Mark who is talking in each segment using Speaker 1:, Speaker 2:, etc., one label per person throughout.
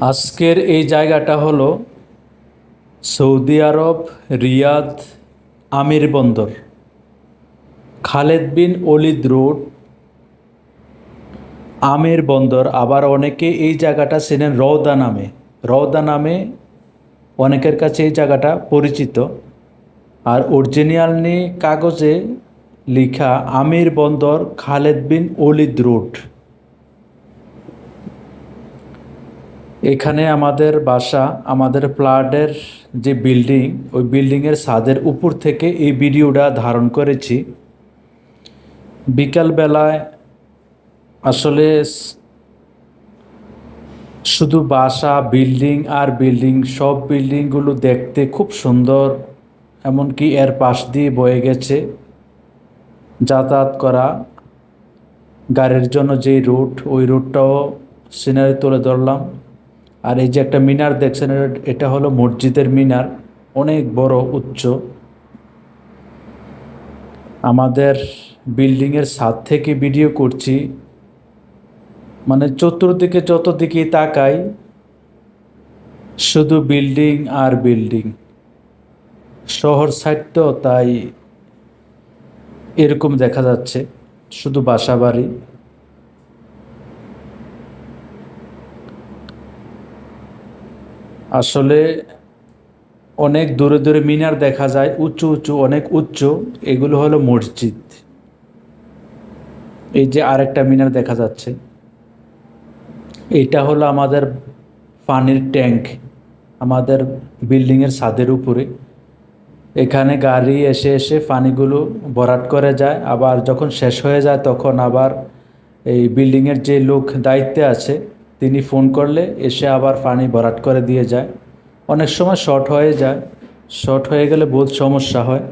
Speaker 1: আজকের এই জায়গাটা হলো সৌদি আরব, রিয়াদ, আমির বন্দর। খালেদ বিন অলিদ রোড, আমির বন্দর। আবার অনেকে এই জায়গাটা চেনেন রওদা নামে। রওদা নামে অনেকের কাছে এই জায়গাটা পরিচিত। আর অরিজিনালি কাগজে লেখা আমির বন্দর, খালেদ বিন অলিদ রোড। এখানে আমাদের বাসা, আমাদের ফ্ল্যাটের যে বিল্ডিং ওই বিল্ডিংয়ের ছাদের উপর থেকে এই ভিডিওটা ধারণ করেছি। বিকালবেলায় আসলে শুধু বাসা বিল্ডিং আর বিল্ডিং সব বিল্ডিংগুলো দেখতে খুব সুন্দর, এমনকি এর পাশ দিয়ে বয়ে গেছে। যাতায়াত করা, গাড়ির জন্য যেই রুট ওই রুটটাও সিনারি তুলে ধরলাম। আর এই যে একটা মিনার দেখছেন, এটা- হলো মসজিদের মিনার, অনেক বড়, উচ্চ। আমাদের বিল্ডিংয়ের ছাদ থেকে ভিডিও করছি। মানে চতুর্দিকে যত দিকে তাকাই, শুধু বিল্ডিং আর বিল্ডিং। শহর তো তাই এরকম দেখা যাচ্ছে, শুধু বাসা বাড়ি আসলে অনেক দূরে দূরে মিনার দেখা যায়, উঁচু উঁচু, অনেক উচ্চ। এগুলো হলো মসজিদ। এই যে আরেকটা মিনার দেখা যাচ্ছে। এটা হলো আমাদের পানির ট্যাঙ্ক। আমাদের বিল্ডিংয়ের ছাদের উপরে। এখানে গাড়ি এসে এসে পানিগুলো ভরাট করে যায়। আবার যখন শেষ হয়ে যায়, তখন আবার এই বিল্ডিংয়ের যে লোক দায়িত্বে আছে তিনি ফোন করলে এসে আবার পানি ভরাট করে দিয়ে যায়। অনেক সময় শর্ট হয়ে যায়। শর্ট হয়ে গেলে বহুত সমস্যা হয়।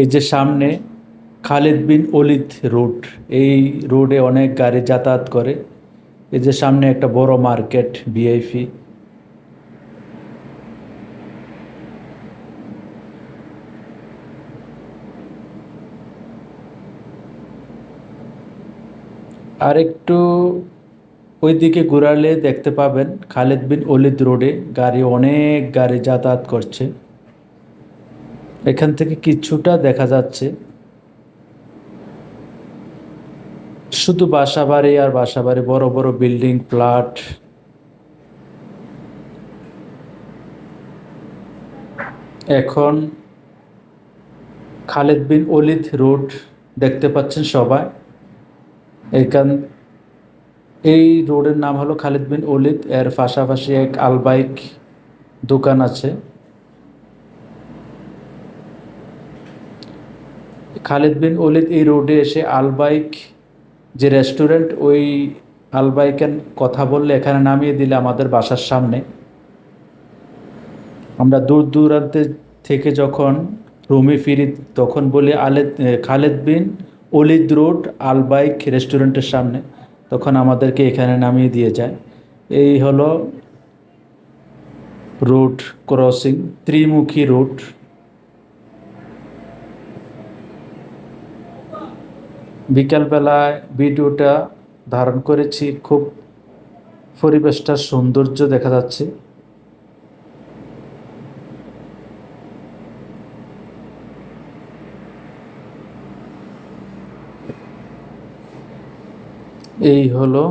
Speaker 1: এই যে সামনে খালিদ বিন অলিদ রোড, এই রোডে অনেক গাড়ি যাতায়াত করে। এই যে সামনে একটা বড় মার্কেট ভিআইপি। আর একটু ওইদিকে ঘোরালে দেখতে পাবেন খালেদ বিন অলিদ রোডে গাড়ি, অনেক গাড়ি যাতায়াত করছে। এখান থেকে কিছুটা দেখা যাচ্ছে। শুধু বাসা বাড়ি আর বাসা বাড়ি বড় বড় বিল্ডিং, ফ্ল্যাট। এখন খালেদ বিন অলিদ রোড দেখতে পাচ্ছেন সবাই। এখান এই রোডের নাম হলো খালিদ বিন অলিদ এর পাশাপাশি এক আলবাইক দোকান আছে। খালিদ বিন অলিদ এই রোডে এসে আলবাইক যে রেস্টুরেন্ট, ওই আলবাইকের কথা বললে এখানে নামিয়ে দিলে আমাদের বাসার সামনে। আমরা দূর দূরান্তে থেকে যখন রুমে ফিরি, তখন বলি আলেদ Khalid bin Walid road, Albaik রেস্টুরেন্টের সামনে, তখন আমাদেরকে এখানে নামিয়ে দিয়ে যায়। এই হলো রোড ক্রসিং, ত্রিমুখী রোড। বিকালবেলায় ভিডিওটা ধারণ করেছি, খুব পরিবেশটা সৌন্দর্য দেখা যাচ্ছে। এই হলো